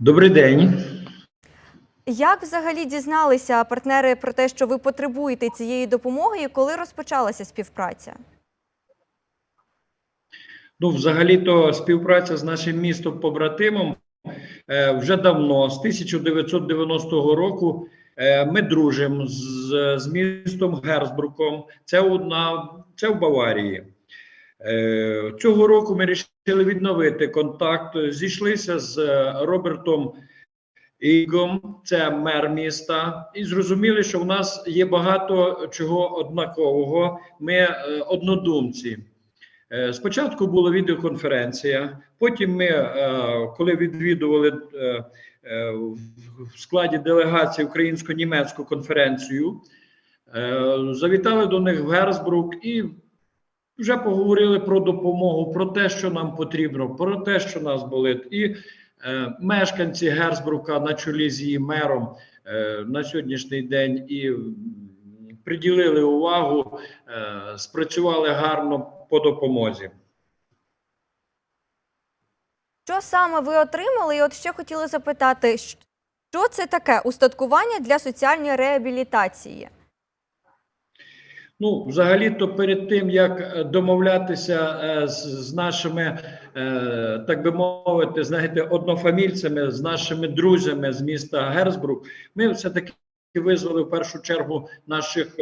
Добрий день. Як взагалі дізналися партнери про те, що ви потребуєте цієї допомоги, і коли розпочалася співпраця? Ну, взагалі-то співпраця з нашим містом побратимом е, вже давно, з 1990 року. Е, ми дружимо з, з містом Герсбруком. Це одна, це в Баварії. Е, цього року ми вирішили відновити контакт. Зійшлися з е, Робертом Ігом, це мер міста, і зрозуміли, що в нас є багато чого однакового. Ми е, однодумці. Е, Спочатку була відеоконференція. Потім ми, коли відвідували в складі делегації українсько-німецьку конференцію, завітали до них в Герсбрук і вже поговорили про допомогу, про те, що нам потрібно, про те, що нас болить. І е, мешканці Герсбрука на чолі з її мером е, на сьогоднішній день і приділили увагу, е, спрацювали гарно по допомозі. Що саме ви отримали? І от ще хотіла запитати, що це таке устаткування для соціальної реабілітації? Ну, взагалі-то перед тим як е, домовлятися е, з, з нашими, е, так би мовити, знаєте, однофамільцями, з нашими друзями з міста Герсбрук, ми все-таки визвали в першу чергу наших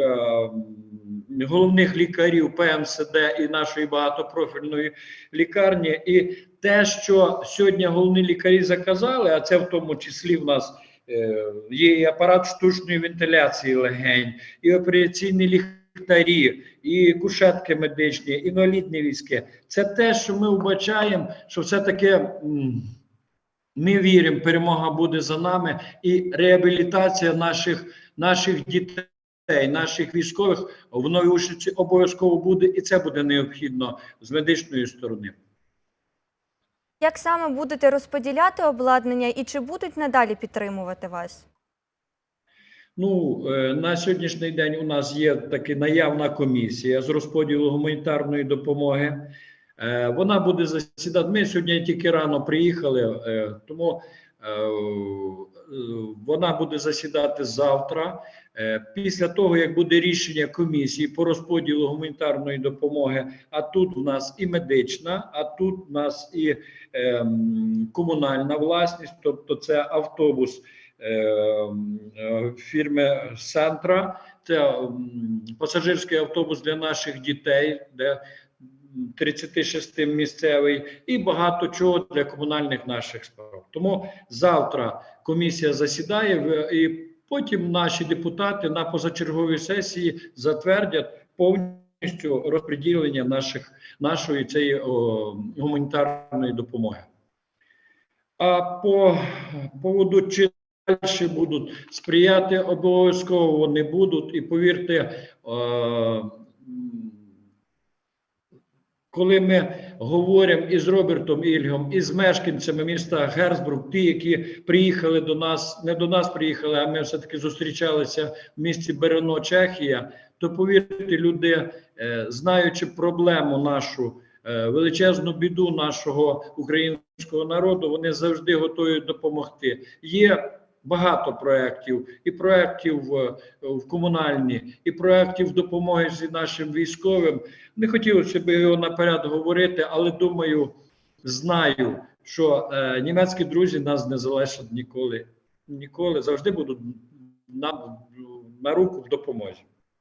головних лікарів ПМСД і нашої багатопрофільної лікарні. І те, що сьогодні головні лікарі заказали, а це в тому числі в нас. Є і апарат штучної вентиляції легень, і операційні ліхтарі, і кушетки медичні, інвалідні військи. Це те, що ми вбачаємо, що все-таки ми віримо, перемога буде за нами, і реабілітація наших, наших дітей, наших військових в Новій Ушиці обов'язково буде, і це буде необхідно з медичної сторони. Як саме будете розподіляти обладнання і чи будуть надалі підтримувати вас? Ну, е, на сьогоднішній день у нас є таки наявна комісія з розподілу гуманітарної допомоги. Е, Вона буде засідати. Ми сьогодні тільки рано приїхали, е, тому вона буде засідати завтра. Після того, як буде рішення комісії по розподілу гуманітарної допомоги, а тут у нас і медична, а тут у нас і ем, комунальна власність, тобто це автобус фірми Сентра. Це пасажирський автобус для наших дітей, де 36 місцевий, і багато чого для комунальних наших справ. Тому завтра комісія засідає і потім наші депутати на позачерговій сесії затвердять повністю розподілення наших нашої цієї гуманітарної допомоги. А по поводу чи далі будуть сприяти, обов'язково вони будуть. І повірте, е, коли ми говоримо із Робертом Ільгом, і з мешканцями міста Герсбрук, ті, які приїхали до нас, не до нас приїхали, а ми все-таки зустрічалися в місті Берено, Чехія, то повірте, люди, е, знаючи проблему нашу, е, величезну біду нашого українського народу, вони завжди готові допомогти. Є багато проєктів, і проєктів в, в комунальні, і проєктів допомоги з нашим військовим. Не хотілося б його наперед говорити, але думаю, знаю, що е, німецькі друзі нас не залишать ніколи. Ніколи завжди будуть нам на руку в допомозі.